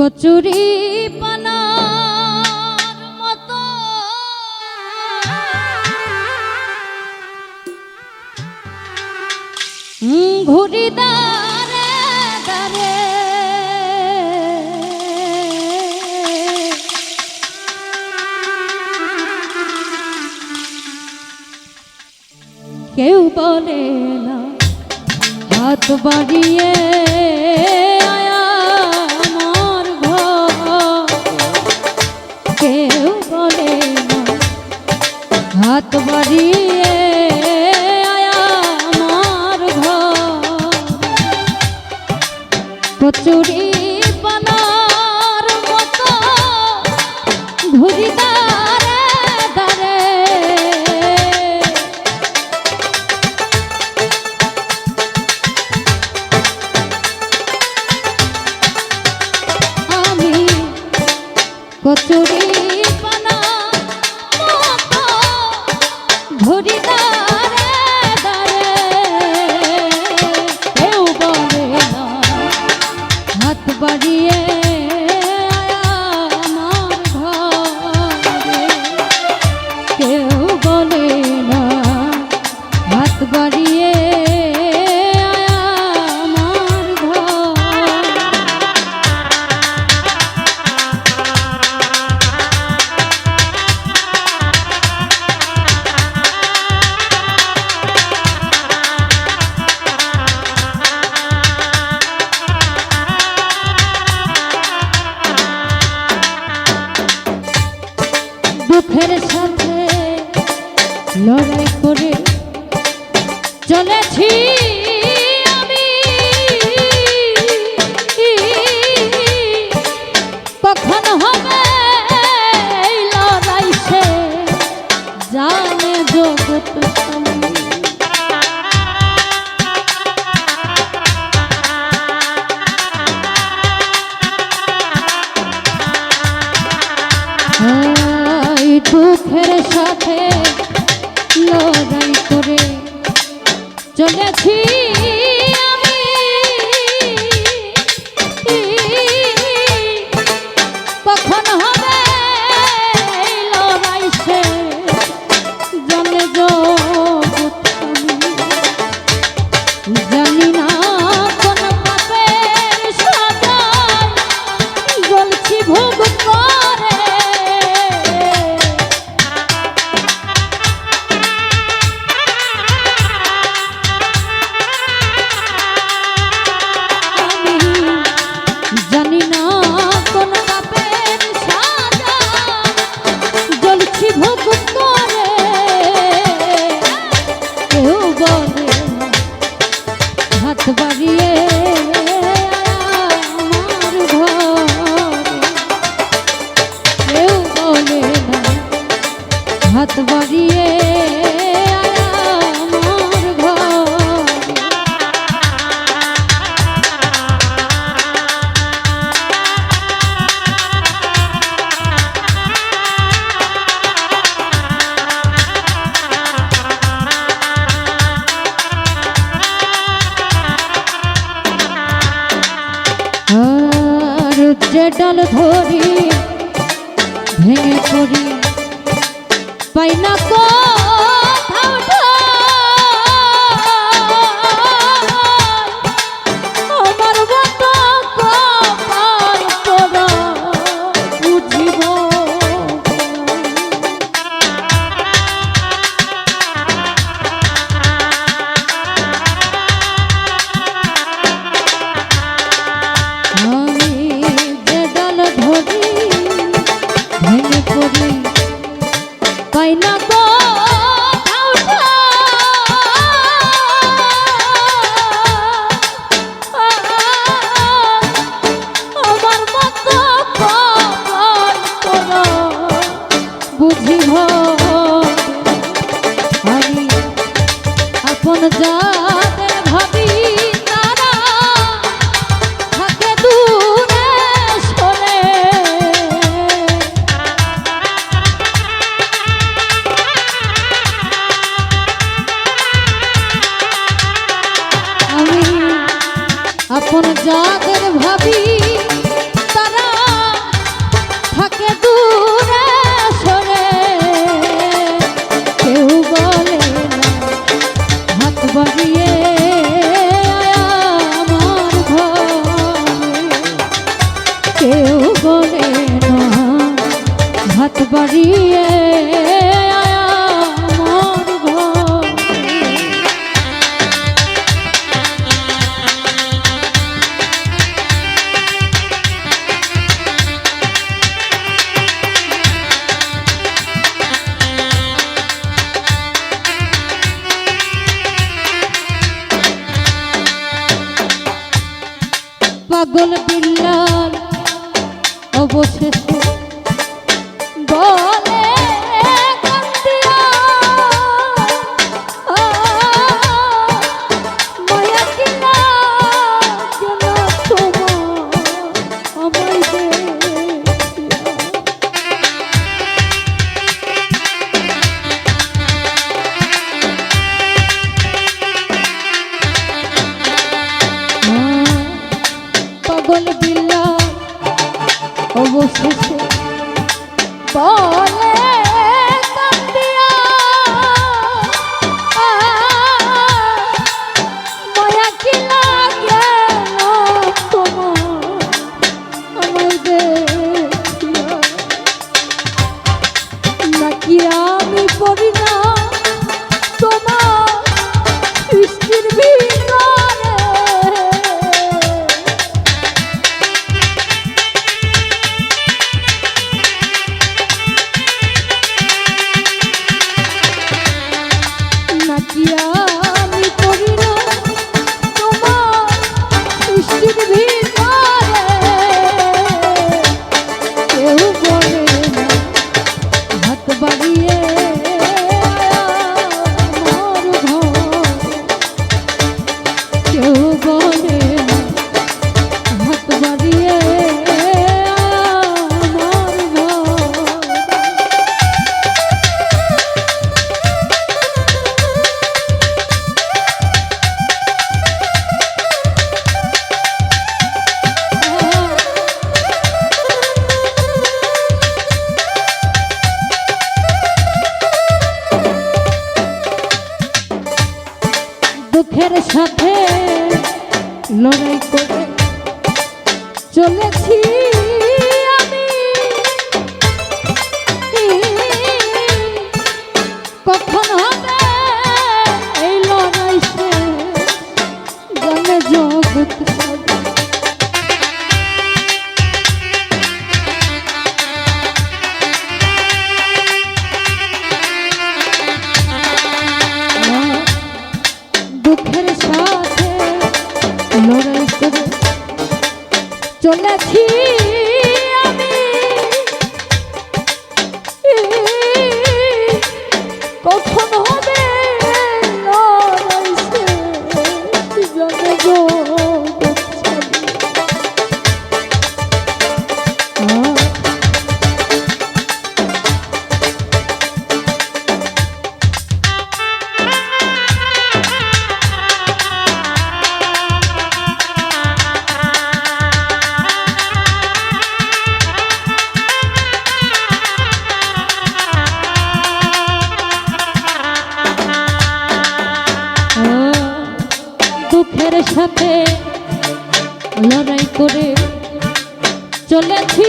কচুরি ঘুরি দারে দারে। কেউ বলে না হাত বাড়িয়ে হাত বাড়িয়ে আমার ঘর। প্রচুরী চলেছি ভেঙে পড়ি পাই না কো কেউ বলে না হাত বাড়িয়ে পাগল পিল্লা বসে দুঃখের সাথে লড়াই করে চলেছি। সাথে লড়াই করে চলেছি।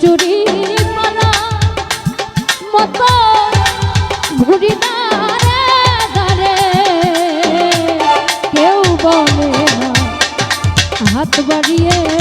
চুরি মালা মত ঘুরি না কেউ বলে হাত বাড়িয়ে